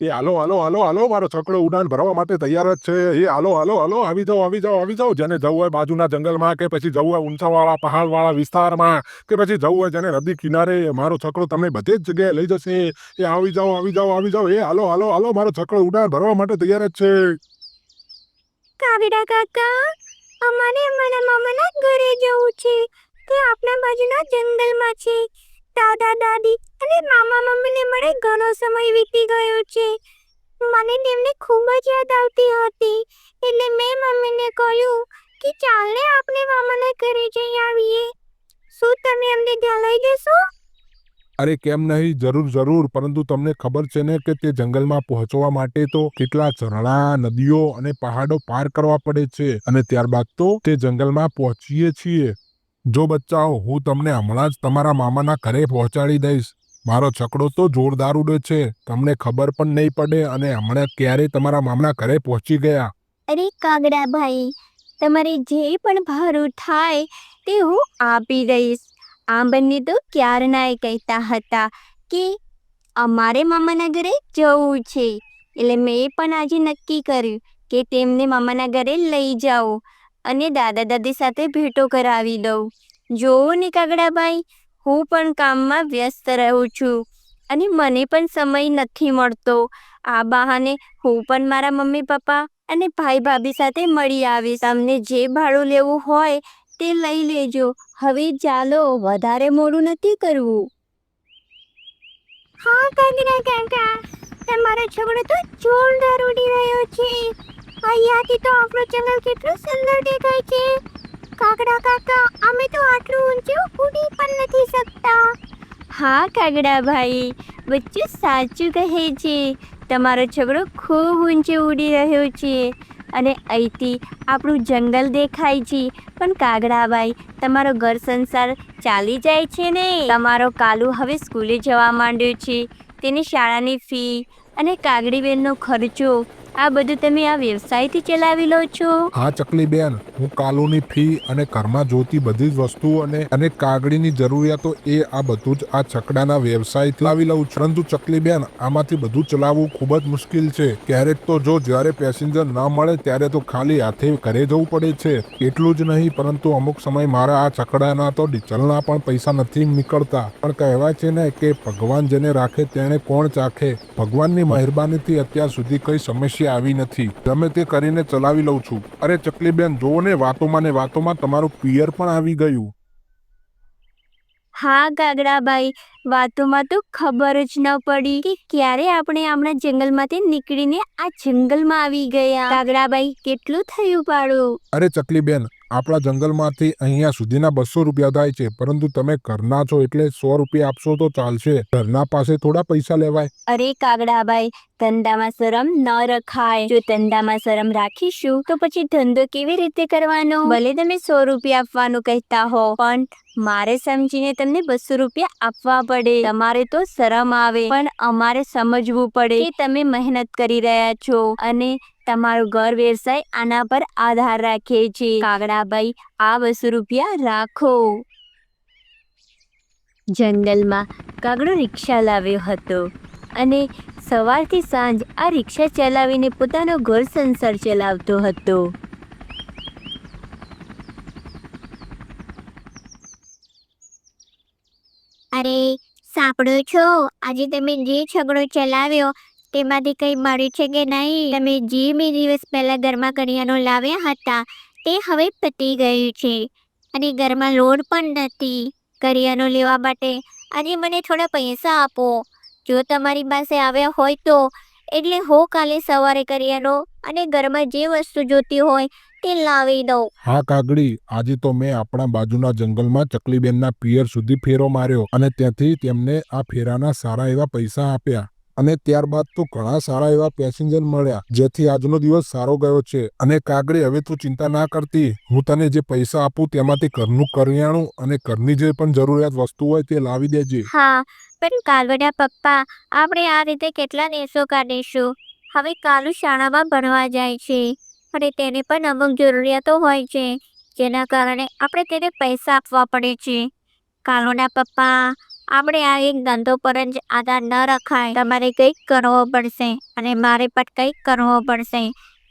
એ હાલો હાલો હાલો હાલો, મારો છકડો ઉડાન ભરવા માટે તૈયાર જ છે. એ હાલો હાલો હાલો, આવી જાઓ આવી જાઓ આવી જાઓ. જેને જવું હોય બાજુના જંગલમાં કે પછી જવું હોય ઊંચાવાળા પહાડવાળા વિસ્તારમાં કે પછી જવું હોય જેને નદી કિનારે, મારો છકડો તમને બધે જ જગ્યાએ લઈ જશે. એ આવી જાઓ આવી જાઓ આવી જાઓ. એ હાલો હાલો હાલો, મારો છકડો ઉડાન ભરવા માટે તૈયાર જ છે. કાવીડા કાકા, અમારે અમારા મામાના ઘરે જવું છે. તે આપણા બાજુના જંગલમાં છે. દાદા દાદી અને મામા મમ્મીને મળે ઘણો સમય વીતી ગયો છે. મને તેમને ખૂબ જ યાદ આવતી હતી. એટલે મેં મમ્મીને કહ્યું કે ચાલને આપણે મામાને ઘરે જઈ આવીએ. શું તમે અમને ત્યાં લઈ જશો? અરે કેમ નહીં? જરૂર જરૂર. પરંતુ તમને ખબર છે ને કે તે જંગલમાં પહોંચવા માટે તો કેટલા ઝરણા, નદીઓ અને પહાડો પાર કરવા પડે છે. અને ત્યારબાદ તો તે જંગલમાં પહોંચીએ છીએ. જો બચ્ચાઓ, હું તમને હમણાં જ તમારા મામાના ઘરે પહોંચાડી દઈશ. મારો છકડો તો જોરદાર ઉડે છે. તમને ખબર પણ નહીં પડે અને હમણાં ક્યારે તમારા મામાના ઘરે પહોંચી ગયા. અરે કાગડા ભાઈ, તમારે જે પણ ભારું થાય તે હું આપી દઈશ. આ બંને તો ક્યારનાય કહેતા હતા કે અમારે મામાના ઘરે જવું છે. એટલે મેં પણ આજે નક્કી કર્યું કે તેમને મામાના ઘરે લઈ જાઓ. અને દાદા દાદી સાથે ભેટો કરાવી દઉં. જોવો ને કાગડાભાઈ હું પણ કામમાં વ્યસ્ત રહું છું અને મને પણ સમય નથી મળતો. આ બહાને હું પણ મારા મમ્મી પપ્પા અને ભાઈ ભાભી સાથે મળી આવીશ. તમને જે ભાડું લેવું હોય તે લઈ લેજો. હવે ચાલો, વધારે મોડું નથી કરવું. હા કાગડા કાકા. તમારો છોકરો તો જોરદાર ઉડી રહ્યો છે. અહીંયાથી તો આપણો જંગલ કેટલું સુંદર દેખાય છે. કાગડા કાકા અમે તો આટલું ઊંચું ઉડી પણ નથી શકતા. હા, કાગડા ભાઈ, બચ્ચું સાચું કહે છે. તમારો છોકરો ખૂબ ઊંચે ઉડી રહ્યો છે. અને અહીંથી આપણું જંગલ દેખાય છે. પણ કાગડાભાઈ તમારો ઘર સંસાર ચાલી જાય છે ને? તમારો કાલુ હવે સ્કૂલે જવા માંડ્યો છે. તેની શાળાની ફી અને કાગડીબેનનો ખર્ચો આ બધું તમે આ વ્યવસાયથી ચલાવી લો છો? હા, ચકલી બેન, હું કાલોની ફી અને ઘરમાં જોતી બધી જ વસ્તુઓ અને અને કાગળીની જરૂરિયાતો એ આ બધું જ આ છકડાના વ્યવસાયથી લાવી લઉં છું. પરંતુ ચકલી બેન, આમાંથી બધું ચલાવવું ખૂબ જ મુશ્કેલ છે. ક્યારેક તો જો જ્યારે પેસેન્જર ન મળે, ત્યારે તો ખાલી હાથે ઘરે જવું પડે છે. એટલું જ નહીં, પરંતુ અમુક સમય મારા આ છકડાના તો ડીઝલના પણ પૈસા નથી નીકળતા. પણ કહેવાય છે ને કે ભગવાન જેને રાખે તેને કોણ ચાખે? ભગવાનની મહેરબાનીથી અત્યાર સુધી કઈ સમસ્યા આવી નથી. ગમે તે કરીને ચલાવી લઉં છું. અરે ચકલીબેન, જોવો ને, વાતોમાં ને વાતોમાં તમારું પિયર પણ આવી ગયું. હા કાગડાભાઈ વાતોમાં તો ખબર જ ન પડી કે ક્યારે આપણે આપણા જંગલમાંથી નીકળીને આ જંગલમાં આવી ગયા. કાગડાભાઈ કેટલું થયું પાડું? અરે ચકલી બેન આપણા જંગલમાંથી અહીંયા સુધીના બસો રૂપિયા થાય છે પરંતુ તમે ઘરના છો એટલે સો રૂપિયા આપશો તો ચાલશે. ઘરના પાસે થોડા પૈસા લેવાય. અરે કાગડાભાઈ ધંધામાં શરમ ન રખાય. જો ધંધામાં શરમ રાખીશું તો પછી ધંધો કેવી રીતે કરવાનો? ભલે તમે સો રૂપિયા આપવાનું કહેતા હો પણ મારે સમજીને તમને બસો રૂપિયા આપવા પડે તમારે તો શરમ આવે, પણ અમારે સમજવું પડે કે તમે મહેનત કરી રહ્યા છો અને તમારો ઘર વ્યવસાય આના પર આધાર રાખે છે. કાગડાભાઈ, આ બસો રૂપિયા રાખો. જંગલમાં કાગડો રિક્ષા લાવ્યો હતો અને સવારથી સાંજ આ રિક્ષા ચલાવીને પોતાનો ઘર સંસાર ચલાવતો હતો. અરે, સાંભળો છો? આજે તમે જે છગડો ચલાવ્યો, તેમાંથી કંઈ મળ્યું છે કે નહીં? તમે જે બે દિવસ પહેલાં ઘરમાં કરિયાણું લાવ્યા હતા, તે હવે પતી ગયું છે. અને ઘરમાં લોડ પણ નથી. કરિયાણું લેવા માટે આજે મને થોડા પૈસા આપો. જો તમારી પાસે આવ્યા હોય તો એટલે હું કાલે સવારે કરિયાણું અને ઘરમાં જે વસ્તુ જોતી હોય તે લાવી દઉં. હા, કાગડી, આજે તો મેં આપણા બાજુના જંગલમાં ચકલીબેનના પિયર સુધી ફેરો માર્યો અને ત્યાંથી તેમને આ ફેરાના સારા એવા પૈસા આપ્યા. અને ત્યારબાદ તો ઘણા સારા એવા પેસેન્જર મળ્યા, જેથી આજનો દિવસ સારો ગયો છે. અને કાગડી હવે તું ચિંતા ના કરતી. હું તને જે પૈસા આપું તેમાંથી ઘરનું કરિયાણું અને ઘરની જે પણ જરૂરિયાત વસ્તુ હોય તે લાવી દેજે. હા, પણ કાલવડા પપ્પા, આપણે આ રીતે કેટલા દિવસો કાઢીશું? હવે કાલુ શાળામાં ભણવા જાય છે. અને તેને પણ અમુક જરૂરિયાતો હોય છે. જેના કારણે આપણે તેને પૈસા આપવા પડે છે. કાલુના પપ્પા આપણે આ એક ધંધો પર જ આધાર ન રખાય. તમારે કંઈક કરવો પડશે અને મારે પણ કંઈક કરવો પડશે,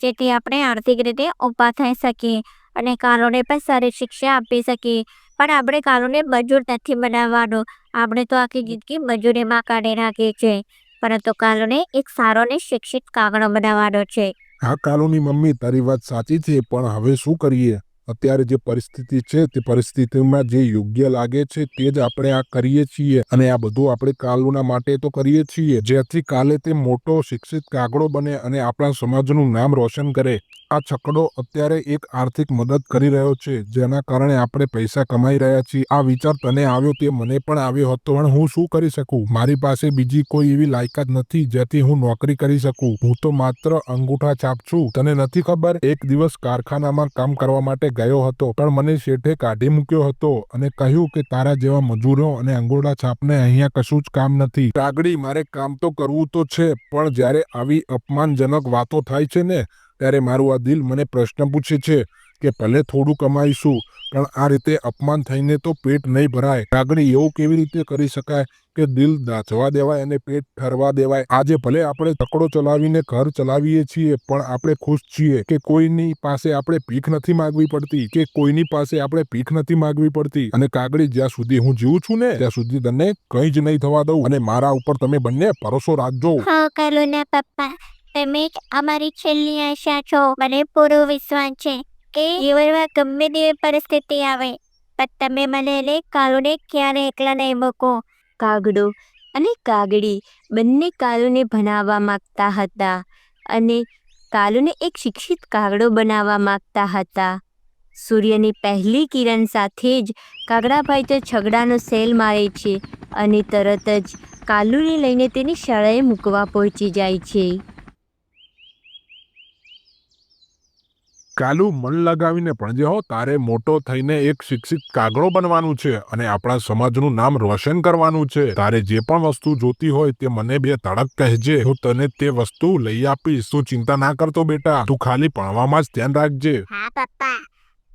જેથી આપણે આર્થિક રીતે ઊભા થઈ શકીએ અને કાલોને પણ સારી શિક્ષા આપી શકીએ. પણ આપણે કાલોને મજૂર નથી બનાવવાનો. આપણે તો આખી જિંદગી મજૂરીમાં કાઢી નાખીએ છીએ પરંતુ કાલોને એક સારો ને શિક્ષિત કાગડો બનાવવાનો છે. હા કાલોની મમ્મી, તારી વાત સાચી છે, પણ હવે શું કરીએ? અત્યારે જે પરિસ્થિતિ છે, તે પરિસ્થિતિમાં જે યોગ્ય લાગે છે, તે જ આપણે આ કરીએ છીએ. અને આ બધું આપણે કાલુના માટે તો કરીએ છીએ. જેથી કાલે તે મોટો શિક્ષિત કાગડો બને અને આપણા સમાજનું નામ રોશન કરે. આ છકડો અત્યારે એક આર્થિક મદદ કરી રહ્યો છે, જેના કારણે આપણે પૈસા કમાઈ રહ્યા છીએ. આ વિચાર તને આવ્યો તે મને પણ આવ્યો હતો, પણ હું શું કરી શકું? મારી પાસે બીજી કોઈ એવી લાયકાત નથી જેથી હું નોકરી કરી શકું. હું તો માત્ર અંગૂઠા છાપ છું તને નથી ખબર? એક દિવસ કારખાનામાં કામ કરવા માટે ગયો હતો, પણ મને શેઠે કાઢી મૂક્યો હતો અને કહ્યું કે તારા જેવા મજૂરો અને અંગૂઠા છાપને અહીંયા કશું જ કામ નથી. કાગડી મારે કામ તો કરવું તો છે, પણ જ્યારે આવી અપમાનજનક વાતો થાય છે ને ત્યારે મારું આ દિલ મને પ્રશ્ન પૂછે છે કે ભલે થોડું કમાઈશું, પણ આ રીતે અપમાન થઈને તો પેટ નહીં ભરાય. કાગડી એવું કેવી રીતે કરી શકાય કે દિલ દાચવા દેવાય અને પેટ ઠરવા દેવાય? આજે ભલે આપણે તકડો ચલાવીને ઘર ચલાવીએ છીએ, પણ આપણે ખુશ છીએ કે કોઈની પાસે આપણે ભીખ નથી માગવી પડતી, કે કોઈની પાસે આપણે ભીખ નથી માગવી પડતી. અને કાગડી જ્યાં સુધી હું જીવું છું ને, ત્યાં સુધી તને કંઈ જ નહીં થવા દઉં. અને મારા ઉપર તમે બંને ભરોસો રાખજો. હા, કાલુના પપ્પા. તમે જ અમારી છેલ્લી આશા છો. મને પૂરો વિશ્વાસ છે કે જીવનમાં ગમે તેવી પરિસ્થિતિ આવે, પણ તમે મને અને કાલુને ક્યારે એકલા નહીં મૂકો. કાગડો અને કાગડી બંને કાલુને ભણાવવા માગતા હતા અને કાલુને એક શિક્ષિત કાગડો બનાવવા માંગતા હતા. સૂર્યની પહેલી કિરણ સાથે જ કાગડાભાઈ તો છગડાનો સેલ મારે છે અને તરત જ કાલુને લઈને તેની શાળાએ મૂકવા પહોંચી જાય છે. કાલુ મન લગાવીને ભણજે હો, તારે મોટો થઈને એક શિક્ષિત કાગડો બનવાનું છે અને આપણા સમાજનું નામ રોશન કરવાનું છે. તારે જે પણ વસ્તુ જોતી હોય તે મને બે તડક કહેજે. હું તને તે વસ્તુ લઈ આપીશ. તું ચિંતા ના કરતો બેટા. તું ખાલી ભણવામાં જ ધ્યાન રાખજે. હા, પપ્પા.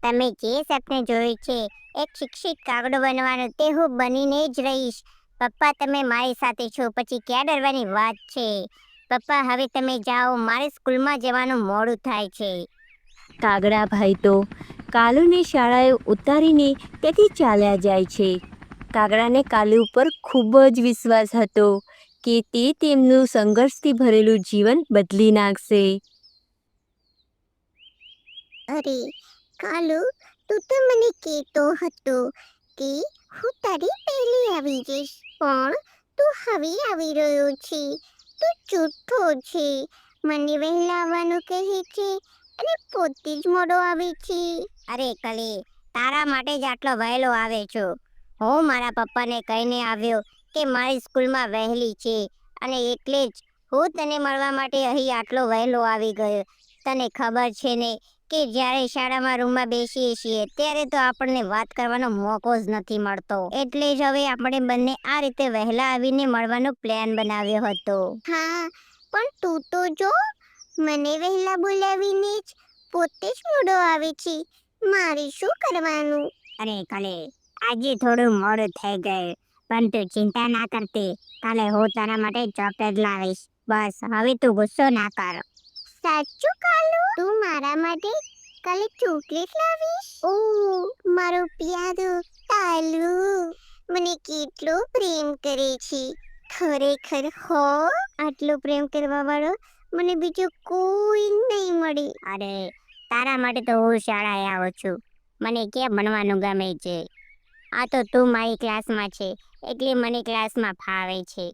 તમે જે સપને જોયું છે, એક શિક્ષિત કાગડો બનવાનો તે હું બનીને જ રહીશ. પપ્પા, તમે મારી સાથે છો. પછી ક્યાં ડરવાની વાત છે? પપ્પા, હવે તમે જાઓ. મારે સ્કૂલમાં જવાનું મોડું થાય છે. કાગડાભાઈ તો કાલુને શાળાએ ઉતારીને ત્યાંથી ચાલ્યા જાય છે. કાગડાને કાલુ ઉપર ખૂબ જ વિશ્વાસ હતો કે તે તેમનું સંઘર્ષથી ભરેલું જીવન બદલી નાખશે. અરે, કાલુ, તું તો મને કહેતો હતો કે હું તારી પહેલી આવી જઈશ, પણ તું હવે આવી રહ્યો છે. તું જૂઠો છે. મને વહેલા આવવાનું કહે છે અને પોતે જ મોડો આવે છે. અરે કલી, તારા માટે જ આટલો વહેલો આવે છું. હું, મારા પપ્પાને કહીને આવ્યો કે મારી સ્કૂલમાં વહેલી છે અને એટલે જ હું તને મળવા માટે અહીં આટલો વહેલો આવી ગયો. તને ખબર છે ને કે જ્યારે શાળામાં રૂમમાં બેસીએ છીએ ત્યારે તો આપણને વાત કરવાનો મોકો જ નથી મળતો. એટલે જ હવે આપણે બંને આ રીતે વહેલા આવીને મળવાનો પ્લાન બનાવ્યો હતો. હા, પણ તું તો જો મને વહેલા બોલાવીને જ પોતે જ મોડો આવે છે. મારે શું કરવાનું? અરે કલે આજે થોડું મોડું થઈ ગયું. પણ તું ચિંતા ના કરતી કાલે હું તારા માટે ચોકલેટ લાવીશ. બસ હવે તું ગુસ્સો ના કર. સાચું કાલુ? તું મારા માટે કાલે ચોકલેટ લાવીશ? ઓ મારો પ્યારો કાલુ. મને કેટલો પ્રેમ કરે છે. ખરેખર હો આટલો પ્રેમ કરવા વાળો મને બીજું કોઈ નહીં મળી. અરે, તારા માટે તો હું શાળાએ આવું છું. મને ક્યાં ભણવાનું ગમે છે? આ તો તું મારી ક્લાસમાં છે, એટલે મને ક્લાસમાં ફાવે છે.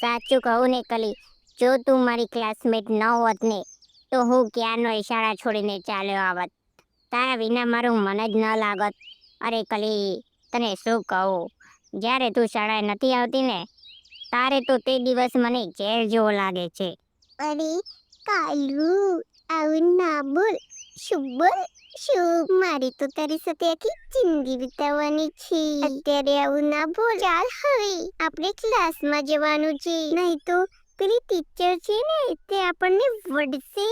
સાચું કહું ને કલી, જો તું મારી ક્લાસમેટ ન હોત ને, તો હું ક્યારનો શાળા છોડીને ચાલ્યો આવત? તારા વિના મારું મન જ ન લાગત. અરે કલી, તને શું કહું? જ્યારે તું શાળાએ નથી આવતી ને, તારે તો તે દિવસ મને ઝેર જેવો લાગે છે. અરે કાલુ આવું ના બોલ શું બોલ શું મારી તો તારી સાથે આખી જિંદગી વિતાવવાની છે અત્યારે આવું ના બોલ ચાલ હવે આપણે ક્લાસમાં જવાનું છે નહીં તો પેલી ટીચર છે ને તે આપણને વઢશે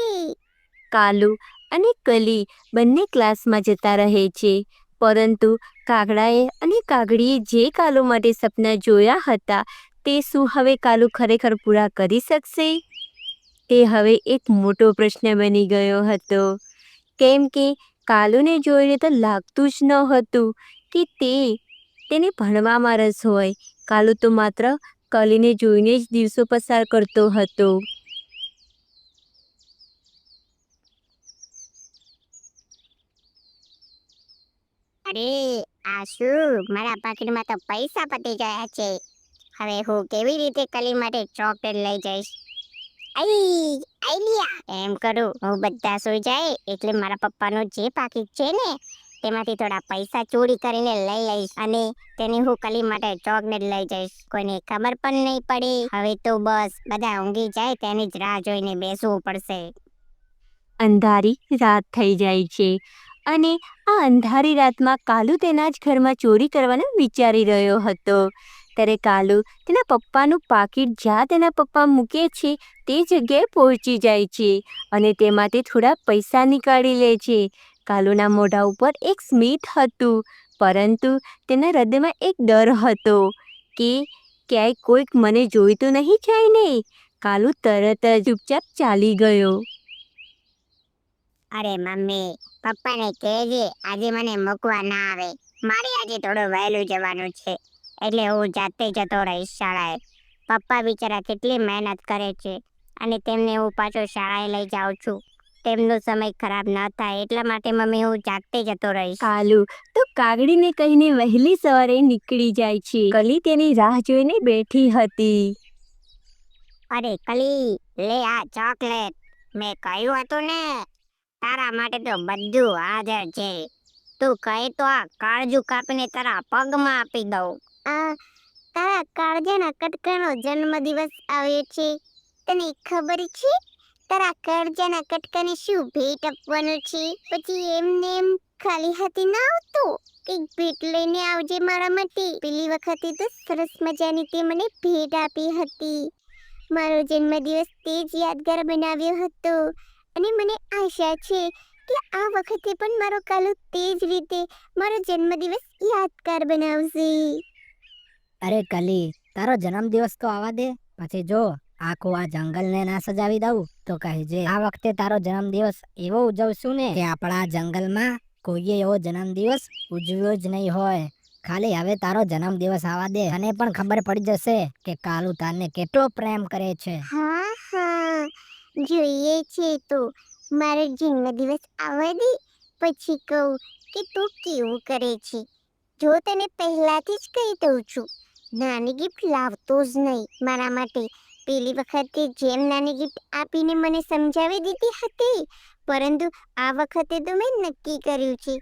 કાલુ અને કલી બંને ક્લાસમાં જતા રહે છે પરંતુ કાગડાએ અને કાગડીએ જે કાલુ માટે સપના જોયા હતા તે શું હવે કાલુ ખરેખર પૂરા કરી શકશે તે હવે એક મોટો પ્રશ્ન બની ગયો હતો. કેમ કે કાલુને જોઈને તો લાગતું જ ન હતું કે તે તેને ભણવામાં રસ હોય. કાલુ તો માત્ર કલીને જોઈને જ દિવસો પસાર કરતો હતો. અરે, આ શું? મારા પાકીટમાં તો પૈસા પતી ગયા છે. હવે હું કેવી રીતે કલી માટે ચોકલેટ લઈ જઈશ? આઈ આઈડિયા એમ કરું. હું બધા સુઈ જાય એટલે મારા પપ્પાનું જે પાકીટ છે ને, તેમાંથી થોડા પૈસા ચોરી કરીને લઈ લઈશ અને તેની હું કલી માટે ચોકલેટ લઈ જઈશ. કોઈને ખબર પણ નહીં પડે. હવે તો બસ, બધા ઊંઘી જાય તેની જ રાહ જોઈને બેસવું પડશે. અંધારી રાત થઈ જાય છે અને આ અંધારી રાતમાં કાલુ તેના જ ઘરમાં ચોરી કરવાનું વિચારી રહ્યો હતો. ત્યારે કાલુ તેના પપ્પાનું પાકીટ જ્યાં તેના પપ્પા મૂકે છે, તે જગ્યાએ પહોંચી જાય છે અને તેમાંથી થોડા પૈસા નીકાળી લે છે. કાલુના મોઢા ઉપર એક સ્મિત હતું, પરંતુ તેના હૃદયમાં એક ડર હતો કે ક્યાંય કોઈક મને જોઈ તો નહીં જાય ને, કાલુ તરત જ ચૂપચાપ ચાલી ગયો. અરે મમ્મી, પપ્પાને કહેજે, આજે મને મૂકવા ના આવે. મારે આજે થોડું વહેલું જવાનું છે. એટલે હું જાતે જતો રહીશ શાળાએ. પપ્પા બિચારા કેટલી મહેનત કરે છે અને તેમને હું પાછો શાળાએ લઈ જાઉં છું. તેમનો સમય ખરાબ ન થાય એટલા માટે મમ્મી હું જાતે જતો રહીશ કાલુ તો કાગડીને કહીને વહેલી સવારે નીકળી જાય છે. કલી તેની રાહ જોઈને બેઠી હતી. અરે કલી લે આ ચોકલેટ. મેં કહ્યું હતું ને તારા માટે તો બધું હાજર છે. તું કહે તો આ કાળજુ કાપીને તારા પગમાં આપી દઉં. આ તારા કાળજાના કટકાનો જન્મદિવસ આવે છે. તને ખબર છે? તારા કાળજાના કટકાને શું ભેટ આપવાનું છે? પછી એમને એમ ખાલી હાથે ના આવતો? કંઈક ભેટ લઈને આવજે મારા માટે. પેલી વખતે તો સરસ મજાની તે મને ભેટ આપી હતી. મારો જન્મદિવસ તે જ યાદગાર બનાવ્યો હતો. અને મને આશા છે કે આ વખતે પણ મારો કાલુ તે જ રીતે મારો જન્મદિવસ યાદગાર બનાવશે. અરે કલી, તારો જન્મદિવસ તો આવવા દે. પછી જો, આખું આ જંગલને ના સજાવી દઉં, તો કહેજે આ વખતે તારો જન્મદિવસ એવો ઉજવશું ને કે આપણા જંગલમાં કોઈએ એવો જન્મદિવસ ઉજવ્યો જ નહીં હોય. ખાલી હવે તારો જન્મદિવસ આવવા દે. અને પણ ખબર પડી જશે કે કાલુ તારને કેટલો પ્રેમ કરે છે. હા હા. જોઈએ છે તો, મારો જન્મદિવસ આવવા દે. પછી કહું કે તું કેવું કરે છે. જો તને પહેલાથી જ કહી દઉં છું. નાની ગિફ્ટ લાવતો જ નહીં. મારા માટે પેલી વખતે જેમ નાની ગિફ્ટ આપીને મને સમજાવી દીધી હતી, પરંતુ આ વખતે તો મેં નક્કી કર્યું છે.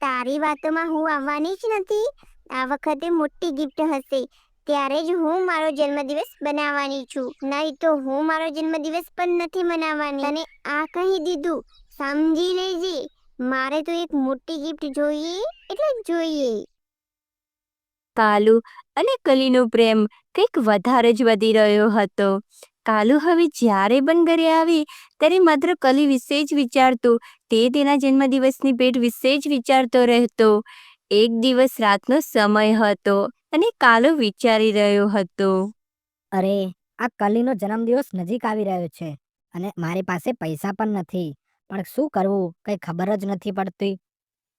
તારી વાતોમાં હું આવવાની જ નથી. આ વખતે મોટી ગિફ્ટ હશે. ત્યારે જ હું મારો જન્મદિવસ બનાવવાની છું. નહીં તો હું મારો જન્મદિવસ પણ નથી મનાવવાની. અને આ કહી દીધું. સમજી લેજે. મારે તો એક મોટી ગિફ્ટ જોઈએ એટલે જોઈએ. કાલુ અને કલીનો પ્રેમ કંઈક વધારે જ વધી રહ્યો હતો. કાલુ હવે જ્યારે પણ ઘરે આવી, ત્યારે માત્ર કલી વિશે જ વિચારતું, તે તેના જન્મદિવસની ભેટ વિશે જ વિચારતો રહેતો. એક દિવસ રાતનો સમય હતો અને કાલુ વિચારી રહ્યો હતો. અરે, આ કલીનો જન્મદિવસ નજીક આવી રહ્યો છે અને મારી પાસે પૈસા પણ નથી. પણ શું કરવું? કઈ ખબર જ નથી પડતી.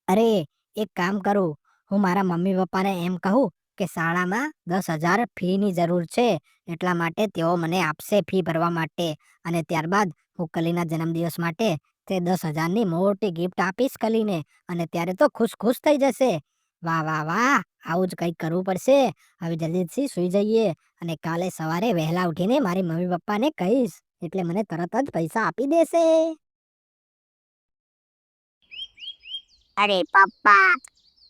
અરે, એક કામ કરું. હું મારા મમ્મી પપ્પાને એમ કહું કે શાળામાં દસ હજાર ફીની જરૂર છે, એટલા માટે તેઓ મને આપશે ફી ભરવા માટે. અને ત્યારબાદ હું કલીના જન્મદિવસ માટે તે દસ હજારની મોટી ગિફ્ટ આપીશ કલીને, અને ત્યારે તો ખુશ ખુશ થઈ જશે. વાહ વાહ વાહ, આવું જ કંઈક કરવું પડશે. હવે જલ્દીથી સુઈ જઈએ અને કાલે સવારે વહેલા ઉઠીને મારી મમ્મી પપ્પાને કહીશ, એટલે મને તરત જ પૈસા આપી દેશે. અરે પપ્પા!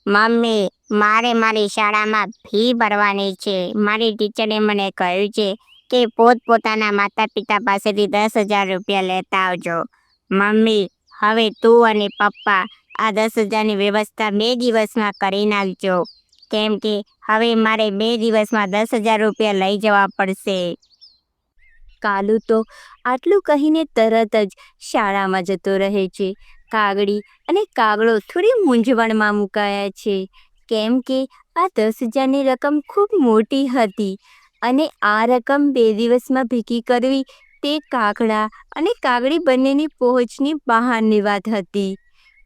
મમ્મી, મારે મારી શાળામાં ફી ભરવાની છે. મારી ટીચરે મને કહ્યું છે કે પોતપોતાના માતા પિતા પાસેથી દસ હજાર રૂપિયા લેતા આવજો. મમ્મી, હવે તું અને પપ્પા આ દસ હજારની વ્યવસ્થા બે દિવસમાં કરી નાખજો. કેમ કે હવે મારે બે દિવસમાં દસ હજાર રૂપિયા લઈ જવા પડશે. કાલુ તો આટલું કહીને તરત જ શાળામાં જતો રહે છે. કાગડી અને કાગડો થોડી મૂંઝવણમાં મુકાયા છે. કેમ કે આ દસ હજારની રકમ ખૂબ મોટી હતી અને આ રકમ બે દિવસમાં ભેગી કરવી તે કાગડા અને કાગડી બંનેની પહોંચની બહારની વાત હતી.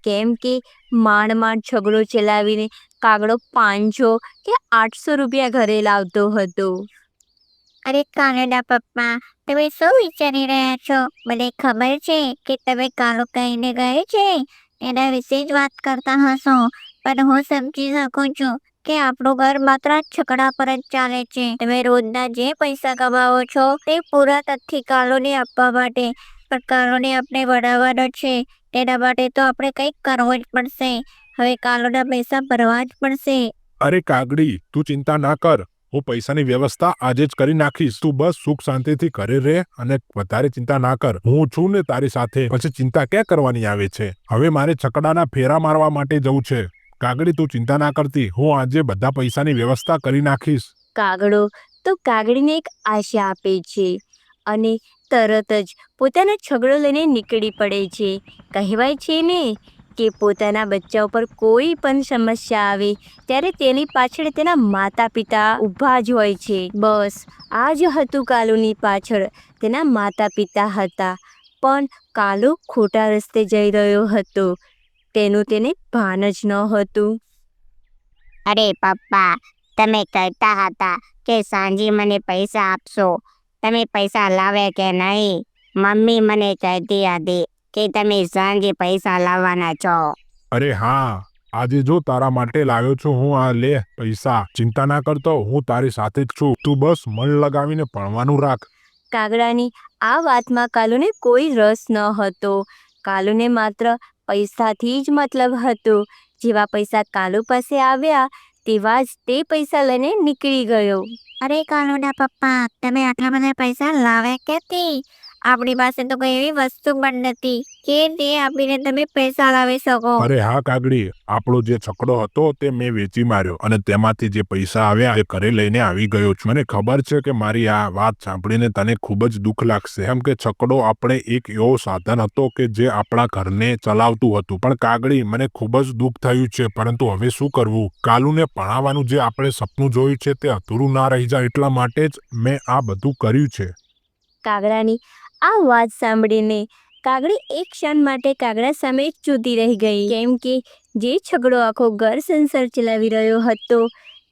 કેમ કે માંડ માંડ છગડો ચલાવીને કાગડો પાંચસો કે આઠસો રૂપિયા ઘરે લાવતો હતો. અરે કાનડા પપ્પા, તમે શું વિચારી રહ્યા છો? મને ખબર છે કે તમે કાલો કહીને ગયે છે. એના વિશે જ વાત કરતા હશો. પણ હું સમજી શકું છું કે આપણું ઘર માત્ર છકડા પર જ ચાલે છે. તમે રોજના જે પૈસા કમાવો છો તે પૂરા તથ્થી કાલોને આપવા માટે પણ કાલોને આપણે વડાવવાનો છે. તેના માટે તો આપણે કંઈક કરવું જ પડશે. હવે કાલોના પૈસા ભરવા જ પડશે. અરે કાગડી, તું ચિંતા ના કર. હું પૈસાની વ્યવસ્થા આજે જ કરી નાખીશ. તું બસ સુખ શાંતિથી ઘરે રહે અને વધારે ચિંતા ના કર. હું છું ને તારી સાથે. પછી ચિંતા ક્યાં કરવાની આવે છે? હવે મારે છકડાના ફેરા મારવા માટે જવું છે. કાગડી તું ચિંતા ના કરતી. હું આજે બધા પૈસાની વ્યવસ્થા કરી નાખીશ. કાગડો તો કાગડીને એક આશા આપે છે અને તરત જ પોતાનો છગડો લઈને નીકળી પડે છે. કહેવાય છે ને કે પોતાના બચ્ચા ઉપર કોઈ પણ સમસ્યા આવે, ત્યારે તેની પાછળ તેના માતા પિતા ઊભા જ હોય છે. બસ, આ જ હતું કાલુની પાછળ. તેના માતા પિતા હતા. પણ કાલુ ખોટા રસ્તે જઈ રહ્યો હતો. તેનું તેને ભાન જ ન હતું. અરે પપ્પા, તમે કહેતા હતા કે સાંજે મને પૈસા આપશો. તમે પૈસા લાવે કે નહીં? મમ્મી મને કહેતી હતી કે તમે સાંજે પૈસા લાવવાના છો? અરે હા આજે જો તારા માટે લાવ્યો છું હું આ લે પૈસા. ચિંતા ના કરતો હું તારી સાથે જ છું. તું બસ મન લગાવીને ભણવાનું રાખ. કાગડાની આ વાતમાં કાલુને કોઈ રસ ન હતો. કાલુને માત્ર પૈસાથી જ મતલબ હતો. જેવા પૈસા કાલુ પાસે આવ્યા તેવા જ તે પૈસા લઈને નીકળી ગયો. અરે કાલુના પપ્પા તમે આટલા બધા પૈસા લાવે કેથી આપણી પાસે તો કોઈ એવી વસ્તુ પણ નથી કે તે આપીને તમે પૈસા લાવી શકો. અરે હા કાગડી. આપણો જે છકડો હતો તે મેં વેચી માર્યો અને તેમાંથી જે પૈસા આવ્યા એ ઘરે લઈને આવી ગયો છું. મને ખબર છે કે મારી આ વાત સાંભળીને તને ખૂબ જ દુઃખ લાગશે. એમ કે છકડો આપણે એક એવો સાધન હતો કે જે આપણા ઘરને ચલાવતું હતું. પણ કાગડી મને ખૂબ જ દુઃખ થયું છે. પરંતુ હવે શું કરવું? કાલુને ભણાવવાનું જે આપણે સપનું જોયું છે તે અધૂરું ના રહી જાય એટલા માટે જ મેં આ બધું કર્યું છે. કાગડાની આ વાત સાંભળીને કાગડી એક ક્ષણ માટે કાગડા સામે ચૂતી રહી ગઈ. કેમ કે જે છગડો આખો ઘર સંસાર ચલાવી રહ્યો હતો,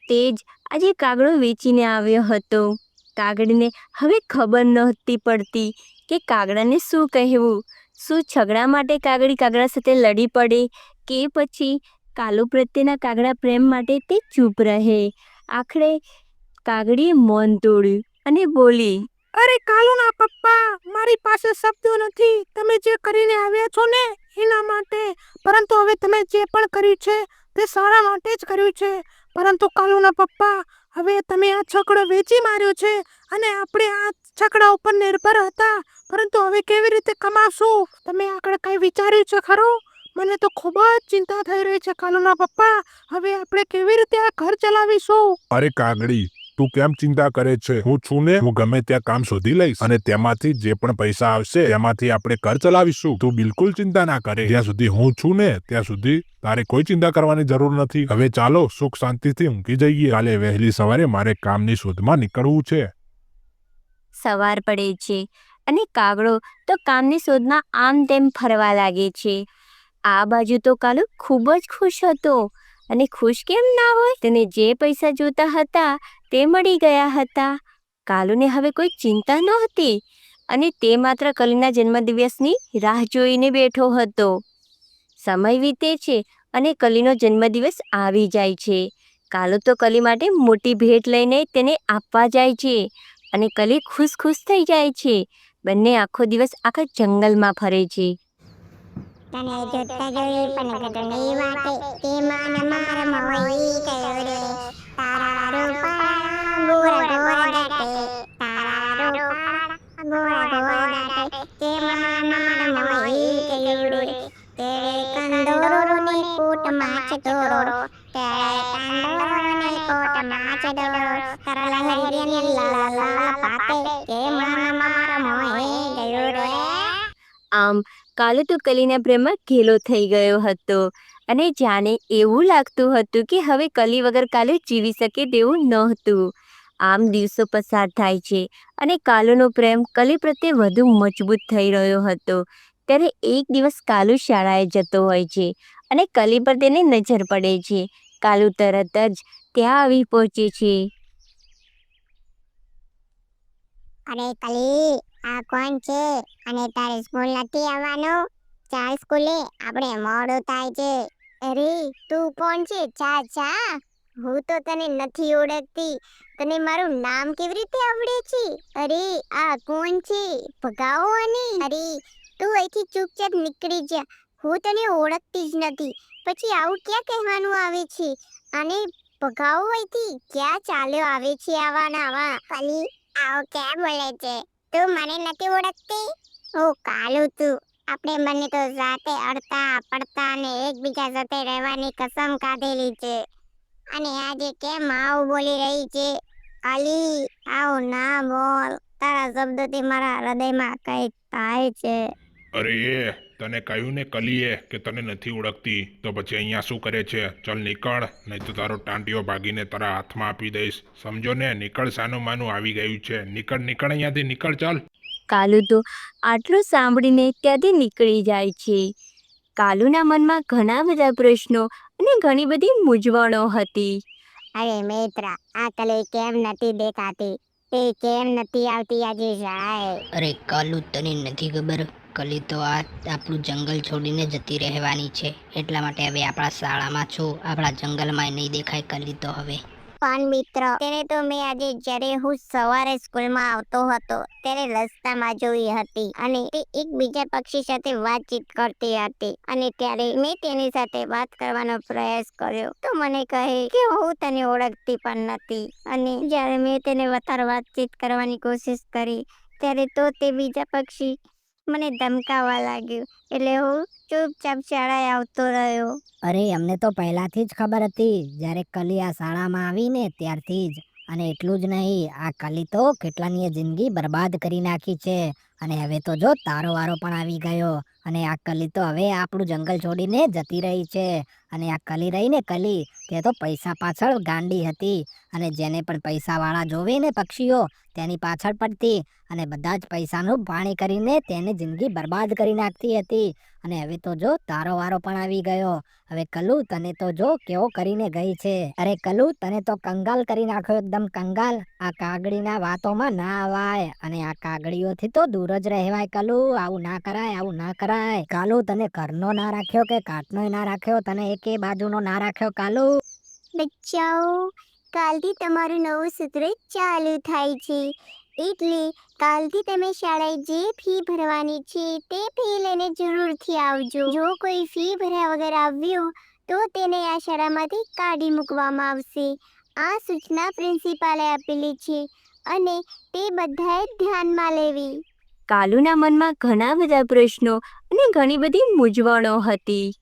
તે જ આજે કાગડો વેચીને આવ્યો હતો. કાગડીને હવે ખબર નહોતી પડતી કે કાગડાને શું કહેવું, શું છગડા માટે કાગડી કાગડા સાથે લડી પડે કે પછી કાલુ પ્રત્યેના કાગડા પ્રેમ માટે તે ચૂપ રહે. આખરે કાગડીએ મૌન તોડ્યું અને બોલી અરે કાલુના પપ્પા, મારી પાસે શબ્દો નથી. તમે જે કરીને આવ્યા છો ને, એના માટે. પરંતુ હવે તમે જે પણ કર્યું છે, તે સારા માટે જ કર્યું છે. પરંતુ કાલુના પપ્પા, હવે તમે આ છકડો વેચી માર્યો છે અને આપણે આ છકડા ઉપર નિર્ભર હતા. પરંતુ હવે કેવી રીતે કમાશું? તમે આગળ કઈ વિચાર્યું છે ખરું? મને તો ખૂબ જ ચિંતા થઈ રહી છે કાલુના પપ્પા. હવે આપણે કેવી રીતે આ ઘર ચલાવીશું? અરે કાગડી તું કેમ ચિંતા કરે છે? હું છું ને હું ગમે ત્યાં કામ શોધી લઈશ. અને તેમાંથી જે પણ પૈસા આવશે, તેમાંથી આપણે ઘર ચલાવીશું. તું બિલકુલ ચિંતા ના કરે. જ્યાં સુધી હું છું ને, ત્યાં સુધી તારે કોઈ ચિંતા કરવાની જરૂર નથી. હવે ચાલો, સુખ શાંતિથી ઊંઘી જઈએ. કાલે વહેલી સવારે મારે કામની શોધમાં નીકળવું છે. સવાર પડે છે અને કાગડો તો કામની શોધમાં આમ તેમ ફરવા લાગે છે. આ બાજુ તો કાલુ ખૂબ જ ખુશ હતો. અને ખુશ કેમ ના હોય? તેને જે પૈસા જોતા હતા, તે મળી ગયા હતા. કાલુને હવે કોઈ ચિંતા નહોતી અને તે માત્ર કલીના જન્મદિવસની રાહ જોઈને બેઠો હતો. સમય વીતે છે અને કલીનો જન્મદિવસ આવી જાય છે. કાલુ તો કલી માટે મોટી ભેટ લઈને તેને આપવા જાય છે અને કલી ખુશ ખુશ થઈ જાય છે. બંને આખો દિવસ આખા જંગલમાં ફરે છે. તને જોતા જોઈ પણ ઘટની વાતે તેમાં ન માર મોઈ ગયો રે તારા રૂપાળા ગોરા ગોરા દાટે તારા રૂપાળા ગોરા ગોરા દાટે તેમાં ન માર મોઈ ગયો રે તેરે કંદોરો ને કોટ માચ દોરો તેરે કંદોરો ને કોટ માચ દોરો તારા લહરી કાલુ તો કલીના પ્રેમમાં ઘેલો થઈ ગયો હતો. અને જાણે એવું લાગતું હતું કે હવે કલી વગર કાલુ જીવી શકે તેવું નહોતું. આમ દિવસો પસાર થાય છે અને કાલુનો પ્રેમ કલી પ્રત્યે વધુ મજબૂત થઈ રહ્યો હતો. ત્યારે એક દિવસ કાલુ શાળાએ જતો હોય છે અને કલી પર તેને નજર પડે છે. કાલુ તરત જ ત્યાં આવી પહોંચે છે. અરે કલી! આ કોણ છે? અને તારે સ્કૂલ નથી આવવાનું? ચાલ સ્કૂલે, આપણે મોડું થાય છે. અરે, તું કોણ છે? ચા ચા હું તો તને નથી ઓળખતી. તને મારું નામ કેવી રીતે આવડે છે? અરે, આ કોણ છે? ભગાવો અને અરે, તું અહીંથી ચૂપચાપ નીકળી જા. હું તને ઓળખતી જ નથી. પછી આવું ક્યાં કહેવાનું આવે છે? અને ભગાવો અહીંથી. ક્યાં ચાલ્યો આવે છે આવા? નાવા કલી આવો ક્યાં બોલે છે? તું મને નથી ઓળખતી? હું કાલુ તું આપણે બંને તો સાથે અડતા, પડતા અને એકબીજા સાથે રહેવાની કસમ કાઢેલી છે. અને આજે કેમ આવું બોલી રહી છે? અલી, આવું ના બોલ. તારા શબ્દથી મારા હૃદયમાં કંઈક થાય છે. અરે તને કહ્યું ને કલીએ કે તને નથી ઓળખતી તો પછી અહીંયા શું કરે છે? ચલ નીકળ નહીં તો તારો ટાંટીઓ ભાગીને તારા હાથમાં આપી દઈશ. સમજો ને નીકળ સાનું માનું આવી ગયું છે. નીકળ નીકળ અહીંયાથી નીકળ ચાલ. કાલુ તો આટલું સાંભળીને ત્યાંથી નીકળી જાય છે. કાલુના મનમાં ઘણા બધા પ્રશ્નો અને ઘણી બધી મૂંઝવણો હતી. અરે મિત્ર આ કલી કેમ નથી દેખાતી? તે કેમ નથી આવતી આજે શાળાએ અરે, કાલુ તને નથી ખબર? કલી તો આ આપણું જંગલ છોડીને જતી રહેવાની છે. એટલા માટે હવે આપણા શાળામાં છું. આપણા જંગલમાં નહીં દેખાય, કલી તો હવે. પણ મિત્ર. તેને તો મેં આજે જ્યારે હું સવારે સ્કૂલમાં આવતો હતો, ત્યારે રસ્તામાં જોઈ હતી અને તે એક બીજા પક્ષી સાથે વાતચીત કરતી હતી અને ત્યારે મેં તેની સાથે વાત કરવાનો પ્રયાસ કર્યો. તો મને કહે કે હું તને ઓળખતી પણ નથી અને જ્યારે મેં તેને વધારે વાતચીત કરવાની કોશિશ કરી, ત્યારે તો તે બીજા પક્ષી મને ધમકાવા લાગ્યું. એટલે હું ચૂપચાપ શાળાએ આવતો રહ્યો. અરે, અમને તો પહેલાથી જ ખબર હતી. જ્યારે કલી આ શાળામાં આવીને ત્યારથી જ. અને એટલું જ નહીં, આ કલી તો કેટલાની જિંદગી બરબાદ કરી નાખી છે. અને હવે તો જો તારો વારો પણ આવી ગયો અને આ કલી તો હવે આપણું જંગલ છોડીને જતી રહી છે અને આ કલી રહીને કલી તે તો પૈસા પાછળ ગાંડી હતી અને જેને પણ પૈસાવાળા જોવે ને પક્ષીઓ તેની પાછળ પડતી અને બધા જ પૈસાનું પાણી કરીને તેને જિંદગી બરબાદ કરી નાખતી હતી. અને હવે તો જો તારો વારો પણ આવી ગયો. હવે કલુ તને તો જો કેવો કરીને ગઈ છે. અરે કલુ તને તો કંગાલ કરી નાખ્યો એકદમ કંગાલ. આ કાગડીના વાતોમાં ના આવાય અને આ કાગડીઓથી તો દૂર જ રહેવાય કલુ, આવું ના કરાય, આવું ના કરાય. કાલુ, તને ઘરનો ના રાખ્યો કે કાટનો ના રાખ્યો? તને એકે બાજુનો ના રાખ્યો કાલુ? બચ્ચાઓ, કાલથી તમારું નવું સત્ર ચાલુ થાય છે. એટલે કાલથી તમે શાળાએ જે ફી ભરવાની છે તે ફી લઈને જરૂરથી આવજો. જો કોઈ ફી ભર્યા વગર આવ્યો, તો તેને આ શાળામાંથી કાઢી મૂકવામાં આવશે. આ સૂચના પ્રિન્સિપાલે આપેલી છે અને તે બધાએ ધ્યાનમાં લેવી. કાલુના મનમાં ઘણા બધા પ્રશ્નો અને ઘણી બધી મૂંઝવણો હતી.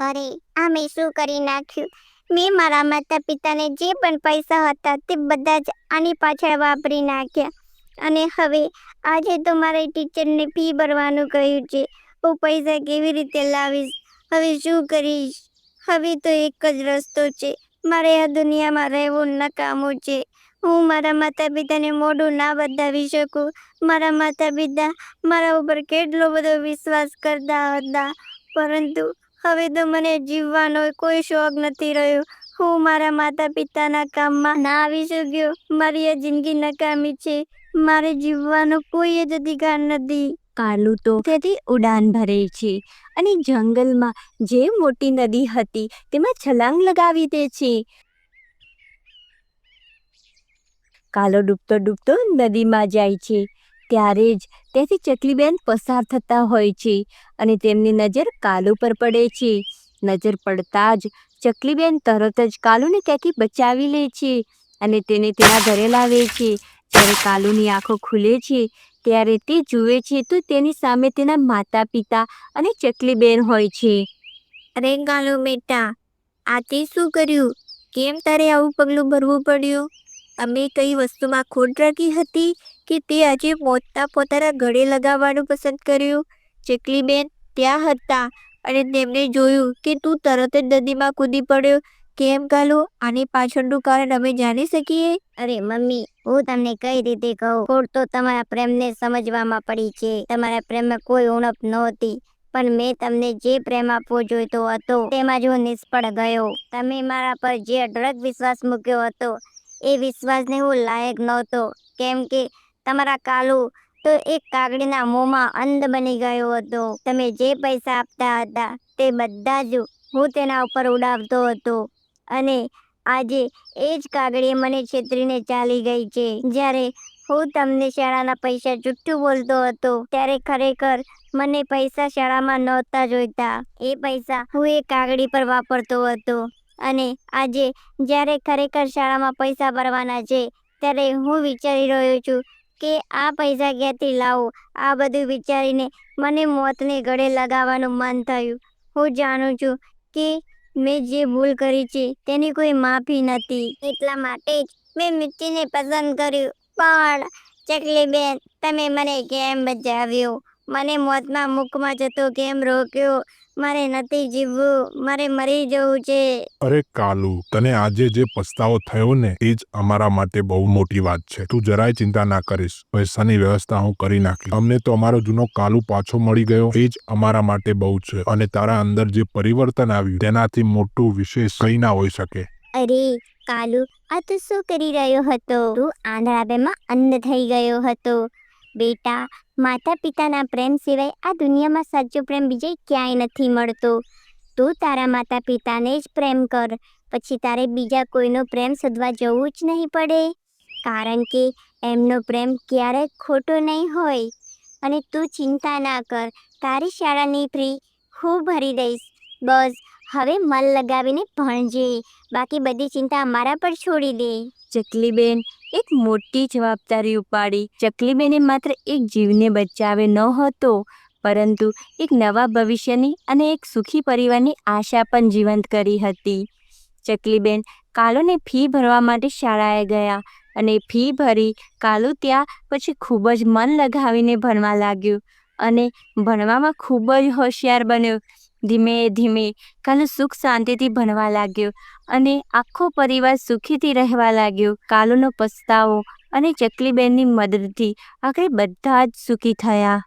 અરે આ મેં શું કરી નાખ્યું? મેં મારા માતા પિતાને જે પણ પૈસા હતા તે બધા જ આની પાછળ વાપરી નાખ્યા. અને હવે, આજે તો મારે ટીચરને ફી ભરવાનું કહ્યું છે. હું પૈસા કેવી રીતે લાવીશ? હવે શું કરીશ? હવે તો એક જ રસ્તો છે. મારે આ દુનિયામાં રહેવું નકામું છે. હું મારા માતા પિતાને મોઢું ના બતાવી શકું. મારા માતા પિતા મારા ઉપર કેટલો બધો વિશ્વાસ કરતા હતા. પરંતુ હવે તો મને જીવવાનો કોઈ શોખ નથી રહ્યો. હું મારા માતા પિતાના કામમાં ના આવી શક્યો. મારી આ જિંદગી નકામી છે. મારે જીવવાનો કોઈ જ અધિકાર નથી. કાલુ તો તેથી ઉડાન ભરે છે અને જંગલમાં જે મોટી નદી હતી તેમાં છલાંગ લગાવી દે છે. કાલો ડૂબતો ડૂબતો નદીમાં જાય છે. ત્યારે જ ત્યાંથી ચકલીબેન પસાર થતા હોય છે અને તેમની નજર કાલુ પર પડે છે. નજર પડતા જ ચકલીબેન તરત જ કાલુને ત્યાંથી બચાવી લે છે અને તેને તેના ઘરે લાવે છે. જ્યારે કાલુની આંખો ખુલે છે ત્યારે તે જુએ છે તો તેની સામે તેના માતા પિતા અને ચકલીબેન હોય છે. અરે કાલુ બેટા, આ તે શું કર્યું? કેમ તારે આવું પગલું ભરવું પડ્યું? અમે કઈ વસ્તુમાં ખોટ રાખી હતી કે તે આજે મોટા પોતાના ગળે લગાવવાનું પસંદ કર્યું? ચકલીબેન ત્યાં હતા અને તેમણે જોયું કે તું તરત જ નદીમાં કૂદી પડ્યો. કેમ કાલુ? આની પાછળનું કારણ અમે જાણી શકીએ? અરે મમ્મી, હું તમને કઈ રીતે કહું? ખોટ તો તમારા પ્રેમને સમજવામાં પડી છે. તમારા પ્રેમમાં કોઈ ઉણપ નહોતી, પણ મેં તમને જે પ્રેમ આપવો જોઈતો હતો તેમાં જ હું નિષ્ફળ ગયો. તમે મારા પર જે અઢળક વિશ્વાસ મૂક્યો હતો એ વિશ્વાસને હું લાયક નહોતો. કેમ કે તમારા કાલુ તો એક કાગડીના મોંમાં અંધ બની ગયો હતો. તમે જે પૈસા આપતા હતા તે બધા જ હું તેના ઉપર ઉડાવતો હતો. અને આજે એ જ કાગડીએ મને છેતરીને ચાલી ગઈ છે. જ્યારે હું તમને શાળાના પૈસા જુઠ્ઠું બોલતો હતો, ત્યારે ખરેખર મને પૈસા શાળામાં નહોતા જોઈતા. એ પૈસા હું એ કાગડી પર વાપરતો હતો. અને આજે જ્યારે ખરેખર શાળામાં પૈસા ભરવાના છે, ત્યારે હું વિચારી રહ્યો છું કે આ પૈસા ક્યાંથી લાવું? આ બધું વિચારીને મને મોતને ગળે લગાવવાનું મન થયું. હું જાણું છું કે મેં જે ભૂલ કરી છે, તેની કોઈ માફી નથી. એટલા માટે જ મેં મૃત્યુને પસંદ કર્યું. પણ ચકલીબેન, તમે મને કેમ બચાવ્યો? મને મોતના મુખમાં જતો કેમ રોક્યો? મારે નથી જીવવું. મારે મરી જવું છે. અરે કાલુ તને આજે જે પસ્તાવો થયો ને એ જ અમારા માટે બહુ મોટી વાત છે. તું જરાય ચિંતા ના કરીશ. પૈસાની વ્યવસ્થા હું કરી નાખી અમને તો અમારો જૂનો કાલુ પાછો મળી ગયો. એ જ અમારા માટે બહુ છે. અને તારા અંદર જે પરિવર્તન આવ્યું તેનાથી મોટું વિશેષ કઈ ના હોઈ શકે. અરે કાલુ આ તો શું કરી રહ્યો હતો? તું આંધળાપેમાં અંધ થઈ ગયો હતો. બેટા માતા પિતાના પ્રેમ સિવાય આ દુનિયામાં સાચો પ્રેમ બીજે ક્યાંય નથી મળતો. તું તારા માતા પિતાને જ પ્રેમ કર, પછી તારે બીજા કોઈનો પ્રેમ શોધવા જવું જ નહીં પડે. કારણ કે એમનો પ્રેમ ક્યારેય ખોટો નહીં હોય. અને તું ચિંતા ના કર, તારી શાળાની ફી હું ભરી દઈશ. બસ હવે મન લગાવીને ભણજે. બાકી બધી ચિંતા અમારા પર છોડી દે. ચકલીબેન, એક મોટી જવાબદારી ઉપાડી. ચકલીબેને માત્ર એક જીવને બચાવે ન હતો, પરંતુ એક નવા ભવિષ્યની અને એક સુખી પરિવારની આશા પણ જીવંત કરી હતી. ચકલીબેન, કાલોને ફી ભરવા માટે શાળાએ ગયા અને ફી ભરી કાલુ ત્યાં પછી ખૂબ જ મન લગાવીને ભણવા લાગ્યું અને ભણવામાં ખૂબ જ હોશિયાર બન્યો. ધીમે ધીમે કાલુ સુખ શાંતિથી ભણવા લાગ્યો અને આખો પરિવાર સુખીથી રહેવા લાગ્યો. કાલુનો પસ્તાવો અને ચકલીબેનની મદદથી આખરે બધા જ સુખી થયા.